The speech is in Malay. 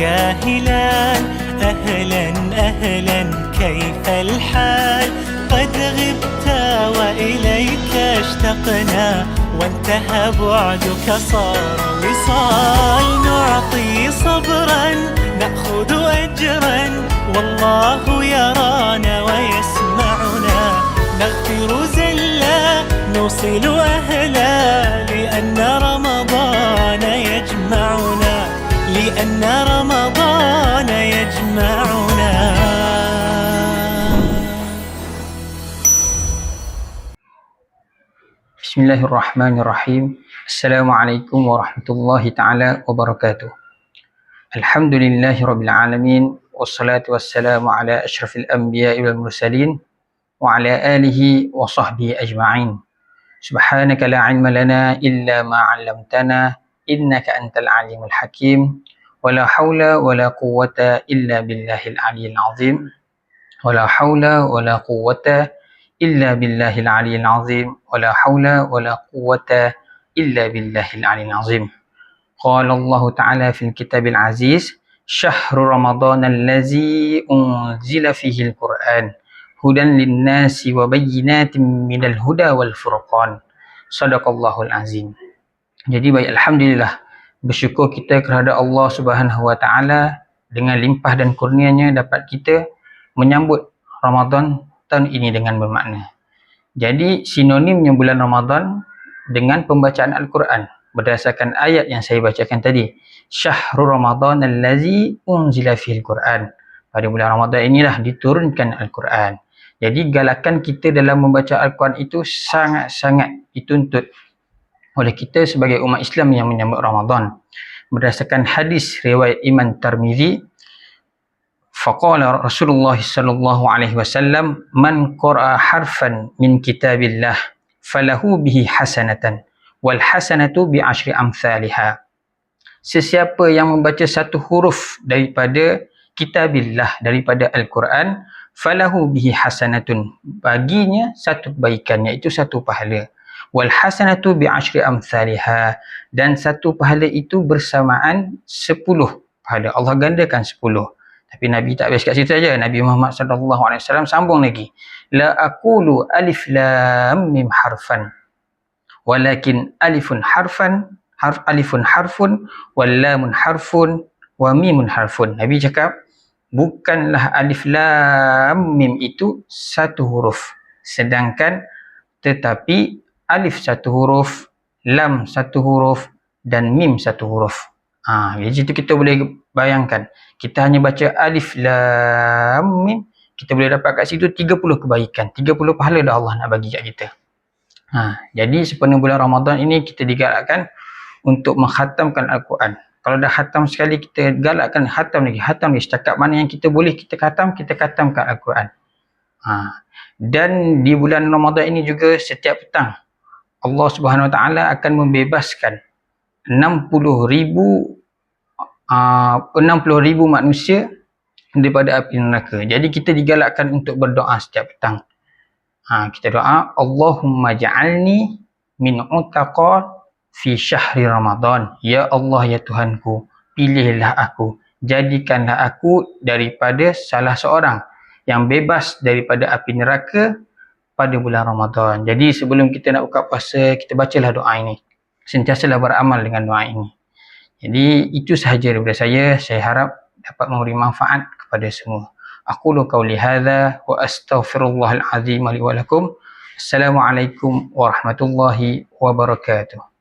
يا هلال أهلا أهلا كيف الحال؟ قد غبت وإليك اشتقنا وانتهى بعدك صار وصال. نعطي صبرا نأخذ أجرا. والله يرانا ويسمعنا. نغفر زلا نوصل أهلا. لأن رمضان يجمعنا لأن بسم الله الرحمن الرحيم السلام عليكم ورحمة الله تعالى وبركاته الحمد لله رب العالمين والصلاة والسلام على أشرف الأنبياء والمرسلين وعلى آله وصحبه أجمعين سبحانك لا علم لنا إلا ما علمتنا إنك أنت العليم الحكيم ولا حول ولا قوة إلا بالله العلي العظيم ولا حول ولا قوة إلا haula wa la quwwata إلا بالله العلي العظيم ولا حول ولا قوة إلا بالله العلي العظيم قال الله تعالى في الكتاب العزيز شهر رمضان الذي أنزل فيه القرآن هدى للناس وبينات من الهدى والفرقان صدق الله العظيم jadi baik Alhamdulillah bersyukur kita kepada Allah Subhanahu Wa Taala dengan limpah dan kurnianya dapat kita menyambut Ramadan tahun ini dengan bermakna. Jadi sinonimnya bulan Ramadan dengan pembacaan Al-Quran berdasarkan ayat yang saya bacakan tadi. Syahrul Ramadan allazi unzila fil Quran. Pada bulan Ramadan inilah diturunkan Al-Quran. Jadi galakan kita dalam membaca Al-Quran itu sangat-sangat dituntut oleh kita sebagai umat Islam yang menyambut Ramadan. Berdasarkan hadis riwayat Imam Tirmizi فقال رسول الله صلى الله عليه وسلم من قرأ حرفا من كتاب الله فله به حسنة والحسنة بعشر أمثالها Sesiapa yang membaca satu huruf daripada kitabillah daripada Al-Quran falahu bihi hasanatun baginya satu kebaikan iaitu satu pahala wal hasanatu bi ashri amsalha dan satu pahala itu bersamaan sepuluh pahala Allah gandakan sepuluh tapi Nabi tak habis kat situ saja. Nabi Muhammad sallallahu alaihi wasallam sambung lagi. La aqulu alif lam mim harfan. Walakin alifun harfan, harf alifun harfun, wal lamun harfun, wa mimun harfun. Nabi cakap, bukanlah alif lam mim itu satu huruf. Sedangkan tetapi alif satu huruf, lam satu huruf dan mim satu huruf. Ha, jadi situ kita boleh bayangkan. Kita hanya baca alif lam mim, kita boleh dapat kat situ 30 kebaikan. 30 pahala dah Allah nak bagi kat kita. Ha, jadi sepenuh bulan Ramadan ini kita digalakkan untuk menghatamkan Al-Quran. Kalau dah khatam sekali, kita galakkan khatam lagi. Khatam lagi. Setakat mana yang kita boleh kita khatam, kita khatamkan Al-Quran. Ha. Dan di bulan Ramadan ini juga setiap petang, Allah Subhanahu Wa Taala akan membebaskan 60 ribu uh, 60 ribu manusia daripada api neraka. Jadi kita digalakkan untuk berdoa setiap petang. Ha, kita doa, Allahumma ja'alni min utaqa fi syahri Ramadan. Ya Allah, ya Tuhanku, pilihlah aku. Jadikanlah aku daripada salah seorang yang bebas daripada api neraka pada bulan Ramadan. Jadi sebelum kita nak buka puasa, kita bacalah doa ini. Sentiasalah beramal dengan doa ini. Jadi itu sahaja daripada saya. Saya harap dapat memberi manfaat kepada semua. Aku lu qauli hadza wa astaghfirullahal azim li wa lakum. Assalamualaikum warahmatullahi wabarakatuh.